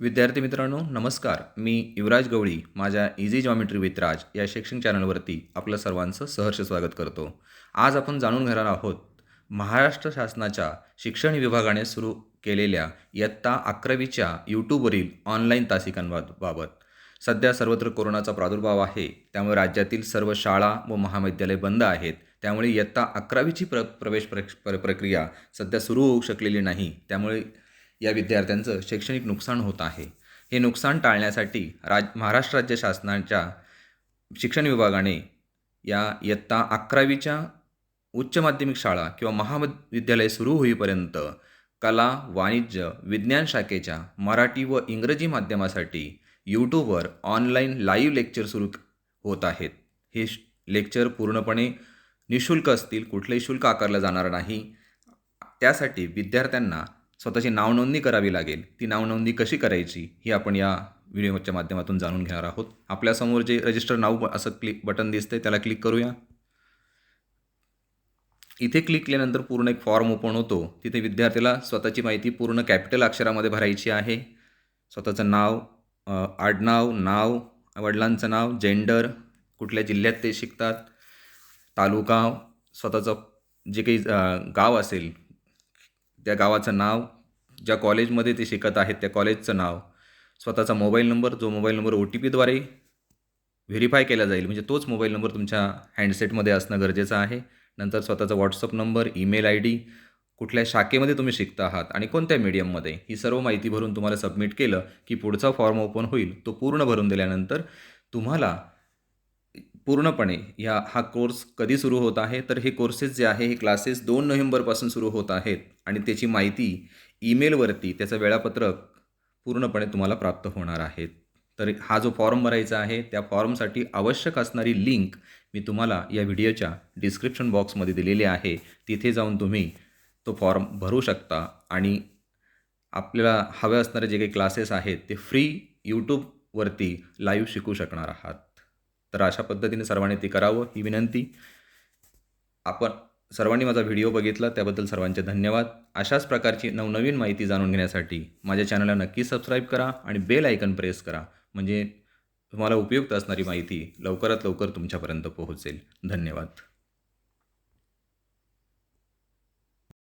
विद्यार्थी मित्रांनो नमस्कार. मी युवराज गवळी माझ्या इझी जॉमेट्री विथ राज या शैक्षणिक चॅनलवरती आपलं सर्वांचं सहर्ष स्वागत करतो. आज आपण जाणून घेणार आहोत महाराष्ट्र शासनाच्या शिक्षण विभागाने सुरू केलेल्या इयत्ता अकरावीच्या यूट्यूबवरील ऑनलाईन तासिकांबाबत. सध्या सर्वत्र कोरोनाचा प्रादुर्भाव आहे त्यामुळे राज्यातील सर्व शाळा व महाविद्यालय बंद आहेत त्यामुळे इयत्ता अकरावीची प्र प्रवेश प्र प्र प्रक्रिया सध्या सुरू होऊ शकलेली नाही त्यामुळे या विद्यार्थ्यांचं शैक्षणिक नुकसान होत आहे. हे नुकसान टाळण्यासाठी राज महाराष्ट्र राज्य शासनाच्या शिक्षण विभागाने या इयत्ता अकरावीच्या उच्च माध्यमिक शाळा किंवा महाविद्यालय सुरू होईपर्यंत कला वाणिज्य विज्ञान शाखेच्या मराठी व इंग्रजी माध्यमासाठी यूट्यूबवर ऑनलाईन लाईव्ह लेक्चर सुरू होत आहेत. हे लेक्चर पूर्णपणे निशुल्क असतील कुठलंही शुल्क आकारलं जाणार नाही. त्यासाठी विद्यार्थ्यांना स्वतःची नावनोंदणी करावी लागेल. ती नावनोंदणी कशी करायची ही आपण या व्हिडिओच्या माध्यमातून जाणून घेणार आहोत. आपल्यासमोर जे रजिस्टर नाव असं क्लिक बटन दिसते त्याला क्लिक करूया. इथे क्लिक केल्यानंतर पूर्ण एक फॉर्म ओपन होतो. तिथे विद्यार्थ्याला स्वतःची माहिती पूर्ण कॅपिटल अक्षरामध्ये भरायची आहे. स्वतःचं नाव आडनाव नाव वडिलांचं नाव जेंडर कुठल्या जिल्ह्यात ते शिकतात तालुका स्वतःचं जे काही गाव असेल त्या गावाचं नाव ज्या कॉलेजमध्ये ते शिकत आहेत त्या कॉलेजचं नाव स्वतःचा मोबाईल नंबर जो मोबाईल नंबर ओ टी पीद्वारे व्हेरीफाय केला जाईल म्हणजे तोच मोबाईल नंबर तुमच्या हँडसेटमध्ये असणं गरजेचं आहे. नंतर स्वतःचा WhatsApp number email I D कुठल्या शाखेमध्ये तुम्ही शिकता आहात आणि कोणत्या मीडियममध्ये ही सर्व माहिती भरून तुम्हाला सबमिट केलं की पुढचा फॉर्म ओपन होईल तो पूर्ण भरून दिल्यानंतर तुम्हाला पूर्णपणे ह्या हा कोर्स कधी सुरू होत आहे? तर हे कोर्सेस जे आहे हे क्लासेस दोन नोव्हेंबरपासून सुरू होत आहेत आणि त्याची माहिती ईमेलवरती त्याचं वेळापत्रक पूर्णपणे तुम्हाला प्राप्त होणार आहेत तर हा जो फॉर्म भरायचा आहे त्या फॉर्मसाठी आवश्यक असणारी लिंक मी तुम्हाला या व्हिडिओच्या डिस्क्रिप्शन बॉक्समध्ये दिलेली आहे. तिथे जाऊन तुम्ही तो फॉर्म भरू शकता आणि आपल्याला हवे असणारे जे काही क्लासेस आहेत ते फ्री यूट्यूबवरती लाईव्ह शिकू शकणार आहात. तर अशा पद्धतीने सर्वांनी ते करावं ही विनंती. आपण सर्वांनी माझा व्हिडिओ बघितला त्याबद्दल सर्वांचे धन्यवाद. अशाच प्रकारची नवनवीन माहिती जाणून घेण्यासाठी माझ्या चॅनलला नक्की सबस्क्राईब करा आणि बेल आयकन प्रेस करा. म्हणजे तुम्हाला उपयुक्त असणारी माहिती लवकरात लवकर तुमच्यापर्यंत पोहोचेल. धन्यवाद.